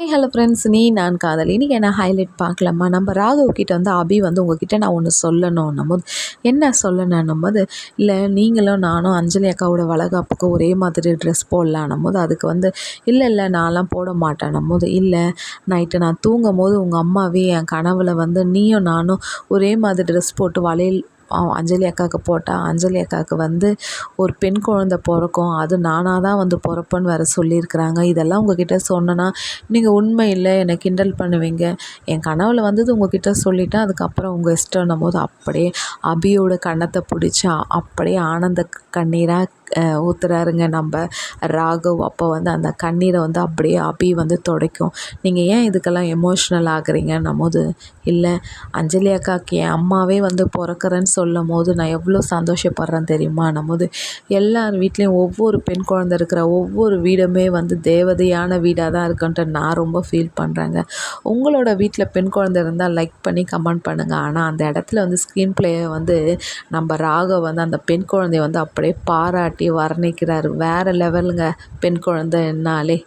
Hello friends நீ நான் காதலி. இன்றைக்கி என்ன ஹைலைட் பார்க்கலாமா? நம்ம ராகவ் கிட்ட வந்து அபி வந்து உங்ககிட்ட நான் ஒன்று சொல்லணும் போது என்ன சொல்லணும் போது இல்லை நீங்களும் நானும் அஞ்சலி அக்காவோட வளகாப்புக்கு ஒரே மாதிரி ட்ரெஸ் போடலான்னும் போது அதுக்கு வந்து இல்லை இல்லை நான்லாம் போட மாட்டேன்னும் போது இல்லை நைட்டு நான் தூங்கும் போது உங்கள் அம்மாவே என் கனவில் வந்து நீயும் நானும் ஒரே மாதிரி ட்ரெஸ் போட்டு வளையல் அஞ்சலி அக்காவுக்கு போட்டால் அஞ்சலி அக்காவுக்கு வந்து ஒரு பெண் குழந்த பிறக்கும். அது நானாக தான் வந்து பிறப்பேன்னு வேறு சொல்லியிருக்கிறாங்க. இதெல்லாம் உங்ககிட்ட சொன்னேன்னா நீங்கள் உண்மை இல்லை என்னை கிண்டல் பண்ணுவீங்க. என் கனவில் வந்தது உங்ககிட்ட சொல்லிவிட்டேன் அதுக்கப்புறம் உங்கள் இஷ்டம்னும் போது அப்படியே அபியோட கன்னத்தை பிடிச்சி அப்படியே ஆனந்த கண்ணீராக ஊற்றுறாருங்க நம்ம ராகவ் அப்போ வந்து அந்த கண்ணீரை வந்து அப்படியே அபி வந்து துடைக்கும். நீங்கள் ஏன் இதுக்கெல்லாம் எமோஷ்னல் ஆகுறீங்கன்னும் போது இல்லை அஞ்சலி அக்காவுக்கு என் அம்மாவே வந்து பிறக்கிறேன்னு சொல்லும் போது நான் எவ்வளோ சந்தோஷப்படுறேன் தெரியுமான்னும் போது எல்லார் வீட்லேயும் ஒவ்வொரு பெண் குழந்தை இருக்கிற ஒவ்வொரு வீடுமே வந்து தேவதையான வீடாக தான் இருக்குன்ட்டு நான் ரொம்ப ஃபீல் பண்ணுறேங்க உங்களோட வீட்டில் பெண் குழந்தை இருந்தால் லைக் பண்ணி கமெண்ட் பண்ணுங்கள் ஆனால் அந்த இடத்துல வந்து ஸ்க்ரீன் பிளேயை வந்து நம்ம ராகவ் வந்து அந்த பெண் குழந்தைய வந்து அப்படியே பாராட்டி வர்ணிக்கிறார். வேறு லெவலுங்க பெண் குழந்தைன்னாலே.